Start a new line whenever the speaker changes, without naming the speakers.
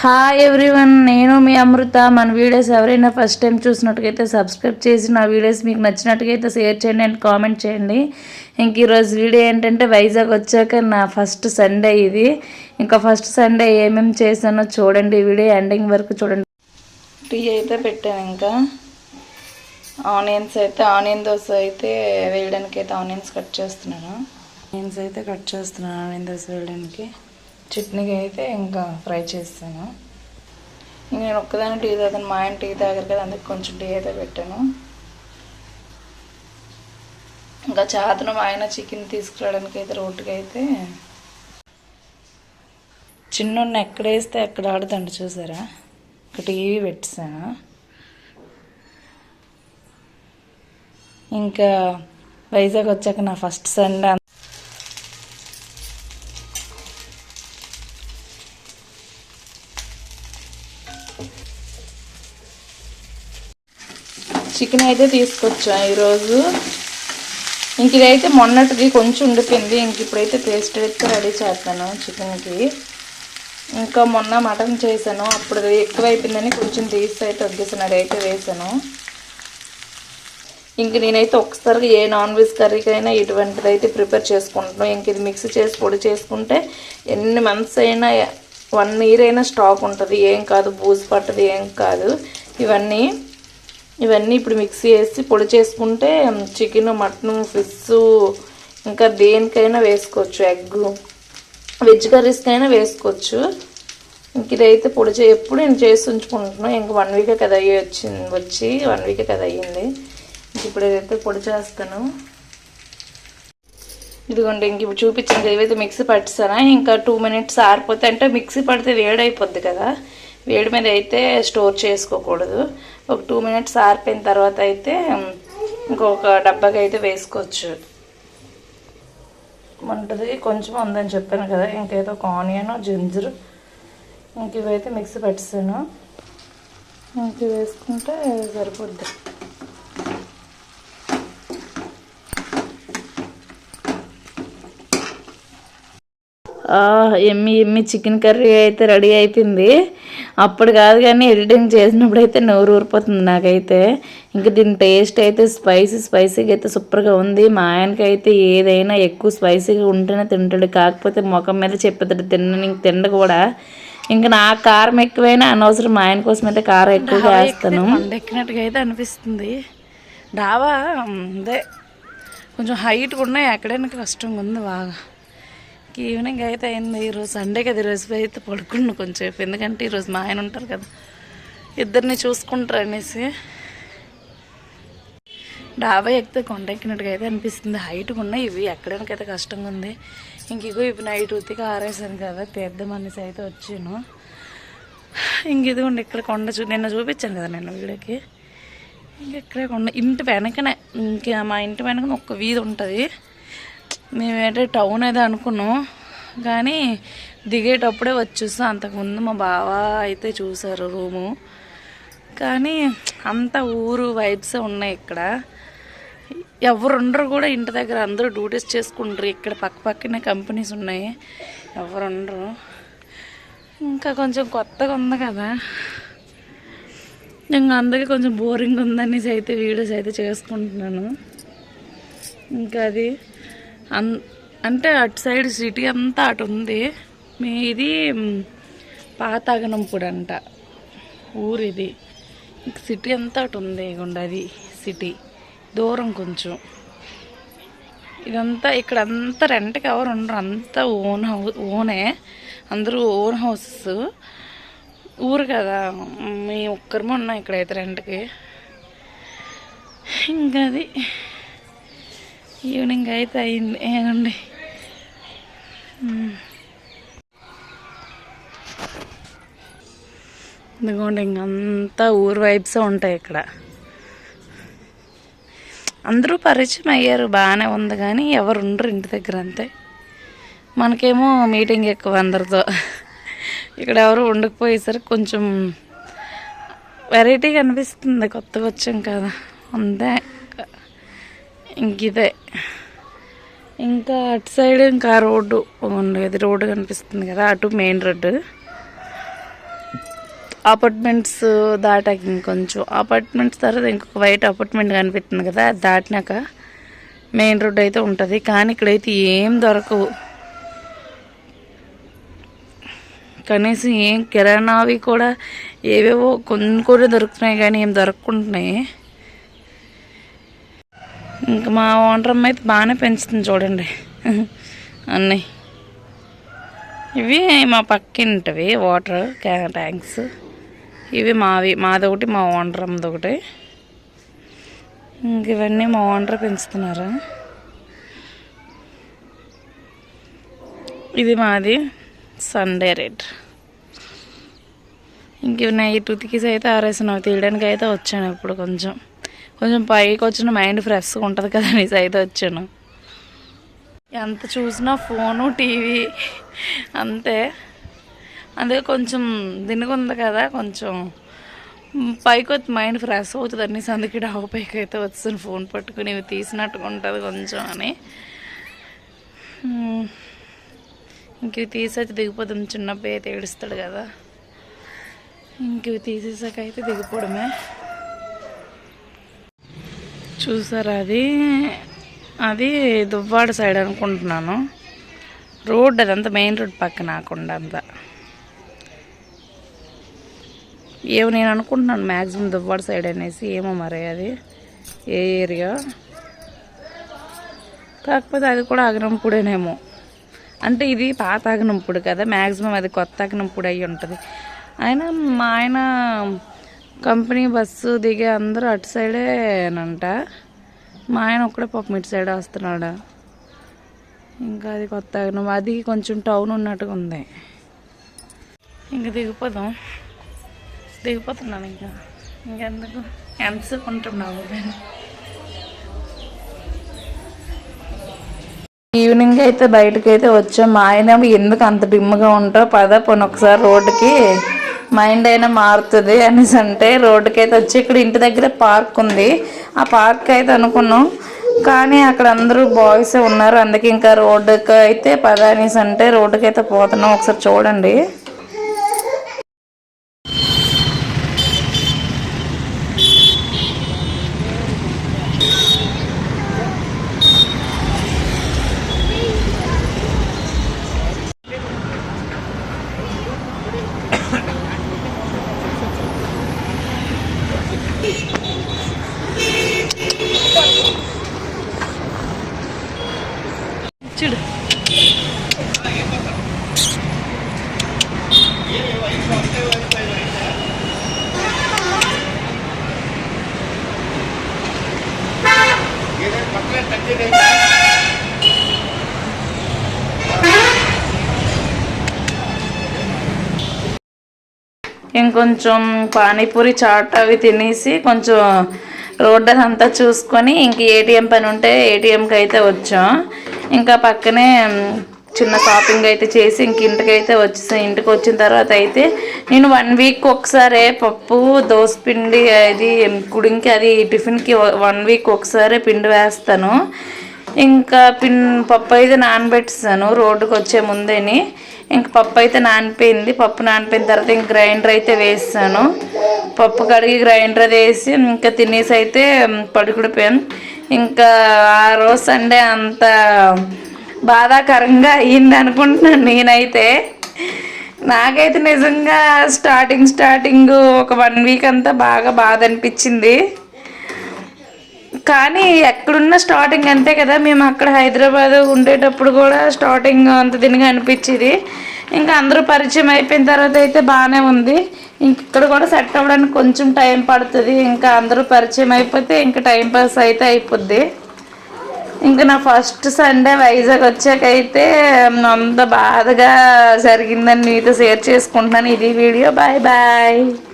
Hi everyone నేను మీ అమృత. మన videos ఎవరైనా ఫస్ట్ టైం చూసినట్టుగైతే సబ్స్క్రైబ్ చేసి నా వీడియోస్ మీకు నచ్చినట్టుగైతే షేర్ చేయండి అండ్ కామెంట్ చేయండి. ఇంక ఈరోజు వీడియో ఏంటంటే వైజాగ్ వచ్చాక నా ఫస్ట్ సండే ఇది. ఇంకా ఫస్ట్ సండే ఏమేమి చేశానో చూడండి. వీడియో ఎండింగ్ వరకు చూడండి. టీ అయితే పెట్టాను ఇంకా. ఆనియన్స్ అయితే ఆనియన్ దోశ అయితే వేయడానికి అయితే ఆనియన్స్ కట్ చేస్తున్నాను. ఆనియన్స్ అయితే కట్ చేస్తున్నాను ఆనియన్ దోశ వేయడానికి. చట్నీకి అయితే ఇంకా ఫ్రై చేస్తాను. నేను ఒక్కదాని టీ తాగాను మా ఆయన టీ తాగారు కదా అందుకు కొంచెం టీ అయితే పెట్టాను. ఇంకా చాతను మా ఆయన చికెన్ తీసుకురావడానికి అయితే రోడ్డుకి అయితే. చిన్న ఎక్కడ వేస్తే ఎక్కడ ఆడుతండి చూసారా? ఒక టీవీ పెట్టాను ఇంకా వైజాగ్ వచ్చాక నా ఫస్ట్ సండే చికెన్ అయితే తీసుకొచ్చా ఈరోజు. ఇంక ఇదైతే మొన్నటిది కొంచెం ఉండిపోయింది. ఇంక ఇప్పుడైతే పేస్ట్ అయితే రెడీ చేస్తాను చికెన్కి. ఇంకా మొన్న మటన్ చేశాను. అప్పుడు ఎక్కువ అయిపోయిందని కొంచెం తీసి అయితే తగ్గిస్తాను అది అయితే వేసాను. ఇంక నేనైతే ఒకసారి ఏ నాన్ వెజ్ కర్రీకైనా ఇటువంటిది అయితే ప్రిపేర్ చేసుకుంటున్నాను ఇంక ఇది మిక్స్ చేసి పొడి చేసుకుంటే ఎన్ని మంత్స్ అయినా వన్ ఇయర్ అయినా స్టాక్ ఉంటుంది. ఏం కాదు బూజు పట్టదు ఏం కాదు. ఇవన్నీ ఇవన్నీ ఇప్పుడు మిక్సీ వేసి పొడి చేసుకుంటే చికెన్ మటన్ ఫిష్ ఇంకా దేనికైనా వేసుకోవచ్చు ఎగ్ వెజ్ కర్రీస్కైనా వేసుకోవచ్చు. ఇంక ఇదైతే పొడి చే ఎప్పుడు నేను చేసి ఉంచుకుంటున్నాను ఇంక వన్ వీకే కదా అయ్యి వచ్చింది వచ్చి వన్ వీకే కదా అయ్యింది. ఇంక ఇప్పుడు ఏదైతే పొడి చేస్తాను ఇదిగోండి ఇంక ఇప్పుడు చూపించింది ఏవైతే మిక్సీ పట్టిస్తానా ఇంకా టూ మినిట్స్ ఆరిపోతే అంటే మిక్సీ పడితే వేడైపోద్ది కదా వేడి మీద అయితే స్టోర్ చేసుకోకూడదు. ఒక టూ మినిట్స్ ఆరిపోయిన తర్వాత అయితే ఇంకొక డబ్బాకి అయితే వేసుకోవచ్చు. ఉంటుంది కొంచెం ఉందని చెప్పాను కదా ఇంకేదో ఒక ఆనియన్ జింజర్ ఇంక ఇవైతే మిక్సీ పెట్టాను ఇంక వేసుకుంటే సరిపోద్ది. ఎమ్మి ఎమ్మి చికెన్ కర్రీ అయితే రెడీ అయిపోయింది అప్పుడు కాదు కానీ ఎడిటింగ్ చేసినప్పుడు అయితే నోరు ఊరిపోతుంది నాకైతే. ఇంకా దీని టేస్ట్ అయితే స్పైసీ స్పైసీగా అయితే సూపర్గా ఉంది. మా ఆయనకి అయితే ఏదైనా ఎక్కువ స్పైసీగా ఉంటేనే తింటాడు. కాకపోతే ముఖం మీద చెప్పేది తిన్న ఇంక తిండ కూడా. ఇంకా నా కారం ఎక్కువైనా అనవసరం మా ఆయన కోసం అయితే కారం ఎక్కువగా వేస్తాను ఎక్కినట్టుగా అయితే అనిపిస్తుంది. డాబా అదే కొంచెం హైట్గా ఉన్నాయి. ఎక్కడైనా కష్టంగా ఉంది బాగా. ఈవినింగ్ అయితే అయింది. ఈరోజు సండే కదా ఈరోజు అయితే పడుకున్నాను కొంచెం ఎందుకంటే ఈరోజు మా ఆయన ఉంటారు కదా ఇద్దరిని చూసుకుంటారు అనేసి. డాబా ఎక్కితే కొండ ఎక్కినట్టుగా అయితే అనిపిస్తుంది. హైట్గా ఉన్నాయి ఇవి ఎక్కడానికి అయితే కష్టంగా ఉంది. ఇంకిగో ఇవి నైట్ ఉతికి ఆరేసాను కదా తీద్దాం అనేసి అయితే వచ్చాను. ఇంక ఇదిగోండి ఇక్కడ కొండ చూ నిన్న చూపించాను కదా నేను వీడియోకి. ఇంక ఇక్కడే కొండ ఇంటి వెనకనే ఇంక మా ఇంటి వెనకనే ఒక్క వీధి ఉంటుంది. మేమైతే టౌన్ అయితే అనుకున్నాం కానీ దిగేటప్పుడే వచ్చి చూస్తాం అంతకుముందు మా బావ అయితే చూసారు రూము. కానీ అంత ఊరు వైబ్స్ ఉన్నాయి ఇక్కడ. ఎవరుండరు కూడా ఇంటి దగ్గర. అందరూ డ్యూటీస్ చేసుకుంటారు. ఇక్కడ పక్క పక్కనే కంపెనీస్ ఉన్నాయి. ఎవరు ఉండరు ఇంకా కొంచెం కొత్తగా ఉంది కదా. ఇంకా అందుకే కొంచెం బోరింగ్ ఉందనేసి అయితే వీడియోస్ అయితే చేసుకుంటున్నాను. ఇంకా అది అన్ అంటే అటు సైడ్ సిటీ అంతా అటు ఉంది. మీ ఇది పాతాగనంపుడు అంట ఊరు ఇది సిటీ అంతా అటు ఉంది అది సిటీ. దూరం కొంచెం. ఇదంతా ఇక్కడ అంతా రెంట్కి ఎవరు ఉండరు. అంతా ఓన్ హౌస్ ఓనే. అందరూ ఓన్ హౌసెస్. ఊరు కదా. మేము ఒక్కరమే ఉన్నాం ఇక్కడైతే రెంట్కి. ఇంకా అది ఈవినింగ్ అయితే అయింది. ఏమండి? ఇదిగోండి ఇంకంతా ఊరు వైబ్స్ ఉంటాయి ఇక్కడ. అందరూ పరిచయం అయ్యారు బాగానే ఉంది కానీ ఎవరు ఉండరు ఇంటి దగ్గర అంతే. మనకేమో మీటింగ్ ఎక్కువ అందరితో. ఇక్కడ ఎవరు ఉండకపోయేసరికి కొంచెం వెరైటీగా అనిపిస్తుంది కొత్తగా వచ్చాం కదా. అంతే. ఇంక ఇదే. ఇంకా అటు సైడ్ ఇంకా రోడ్డు ఉండేది రోడ్డు కనిపిస్తుంది కదా అటు మెయిన్ రోడ్డు. అపార్ట్మెంట్స్ దాటాక ఇంకొంచెం. అపార్ట్మెంట్స్ తర్వాత ఇంకొక వైట్ అపార్ట్మెంట్ కనిపిస్తుంది కదా అది దాటినాక మెయిన్ రోడ్ అయితే ఉంటుంది. కానీ ఇక్కడైతే ఏం దొరకవు. కనీసం ఏం కిరాణావి కూడా ఏవేవో కొన్ని కొన్ని దొరుకుతున్నాయి కానీ ఏం దొరకకుంటున్నాయి ఇంకా మా ఓనరమ్మ అయితే బాగానే పెంచుతుంది చూడండి. అన్నీ. ఇవి మా పక్కింటివి వాటర్ ట్యాంక్స్. ఇవి మావి మాదొకటి మా ఓనర్ ఒకటి. ఇంక ఇవన్నీ మా ఓనర్ పెంచుతున్నారు. ఇది మాది సండే రేట్ ఇంక ఇవి నైట్ ఉతికిసి అయితే ఆరేసిన తీయడానికి అయితే వచ్చాను ఇప్పుడు కొంచెం. కొంచెం పైకి వచ్చిన మైండ్ ఫ్రెష్గా ఉంటుంది కదా అనేసి అయితే వచ్చాను. ఎంత చూసినా ఫోను టీవీ అంతే. అందుకే కొంచెం దినుగుంది కదా కొంచెం పైకి వచ్చి మైండ్ ఫ్రెష్ అవుతుంది అనేసి అందుకే డాబా పైకి అయితే వస్తుంది ఫోన్ పట్టుకుని ఇవి తీసినట్టుగా ఉంటుంది కొంచెం అని. ఇంకవి ఇంక ఇవి తీసేసి దిగిపోతుంది చిన్నప్పుడు అయితే ఏడుస్తాడు కదా. ఇంక ఇవి తీసేసాక అయితే దిగిపోవడమే. చూసారా? అది అది దువ్వాడ సైడ్ అనుకుంటున్నాను. రోడ్ అదంతా మెయిన్ రోడ్ పక్కన ఆకుండా అంతా. ఏమో నేను అనుకుంటున్నాను మ్యాక్సిమం దువ్వాడ సైడ్ అనేసి ఏమో మరి అది ఏ ఏరియా? కాకపోతే అది కూడా అగనంపుడేనేమో. అంటే ఇది పాత అగనంపుడు కదా మ్యాక్సిమం అది కొత్త అగనంపుడు అయి ఉంటుంది అయినా మా ఆయన కంపెనీ బస్సు దిగే అందరూ అటు సైడేనంట మా ఆయన ఒక్కడే పాపం ఇటు సైడ్ వస్తున్నాడు. ఇంకా అది కొత్త అది కొంచెం టౌన్ ఉన్నట్టుగా ఉంది. ఇంకా దిగిపోదాం. దిగిపోతున్నాను ఇంకా. ఇంకెందుకు? ఎంతసేపు ఉంటున్నావు ఈవినింగ్ అయితే బయటకు అయితే వచ్చాం. మా ఆయన ఎందుకు అంత డిమ్గా ఉంటావు పద పోనీ ఒకసారి రోడ్డుకి. మైండ్ అయినా మారుతుంది అనేసి అంటే రోడ్డుకి అయితే వచ్చి ఇక్కడ ఇంటి దగ్గర పార్క్ ఉంది. ఆ పార్క్ అయితే అనుకున్నాం. కానీ అక్కడ అందరూ బాయ్స్ ఉన్నారు. అందుకే ఇంకా రోడ్డుకి అయితే పద అనేసి అంటే రోడ్డుకి అయితే పోతున్నాం. ఒకసారి చూడండి. ఇంకొంచెం పానీపూరి చాట్ అవి తినేసి కొంచెం రోడ్డు అంతా చూసుకొని ఇంక ఏటీఎం పని ఉంటే ఏటీఎంకి అయితే వచ్చాం. ఇంకా పక్కనే చిన్న షాపింగ్ అయితే చేసి ఇంక ఇంటికి అయితే వచ్చేసాను ఇంటికి వచ్చిన తర్వాత అయితే నేను వన్ వీక్ ఒకసారి పప్పు దోసపిండి అది కుడింకి అది టిఫిన్కి వన్ వీక్ ఒకసారి పిండి వేస్తాను. ఇంకా పిన్ పప్పు అయితే నానబెట్టేసాను రోడ్డుకి వచ్చే ముందేని. ఇంక పప్పు అయితే నానిపోయింది. పప్పు నానిపోయిన తర్వాత ఇంక గ్రైండర్ అయితే వేసాను. పప్పు కడిగి గ్రైండర్ వేసి ఇంకా తినేసి అయితే పడుకుడిపోయాను. ఇంకా ఆ రోజు సండే అంత బాధాకరంగా అయ్యింది అనుకుంటున్నాను నేనైతే. నాకైతే నిజంగా స్టార్టింగ్ స్టార్టింగ్ ఒక వన్ వీక్ అంతా బాగా బాధ అనిపించింది కానీ ఎక్కడున్న స్టార్టింగ్ అంతే కదా మేము అక్కడ హైదరాబాద్ ఉండేటప్పుడు కూడా స్టార్టింగ్ అంత దీనిగా అనిపించేది. ఇంకా అందరూ పరిచయం అయిపోయిన తర్వాత అయితే బాగానే ఉంది. ఇంక ఇక్కడ కూడా సెట్ అవ్వడానికి కొంచెం టైం పడుతుంది. ఇంకా అందరూ పరిచయం అయిపోతే ఇంకా టైం పాస్ అయితే అయిపోద్ది. ఇంకా నా ఫస్ట్ సండే వైజాగ్ వచ్చాకైతే అంత బాధగా జరిగిందని మీతో షేర్ చేసుకుంటున్నాను. ఇది వీడియో. Bye bye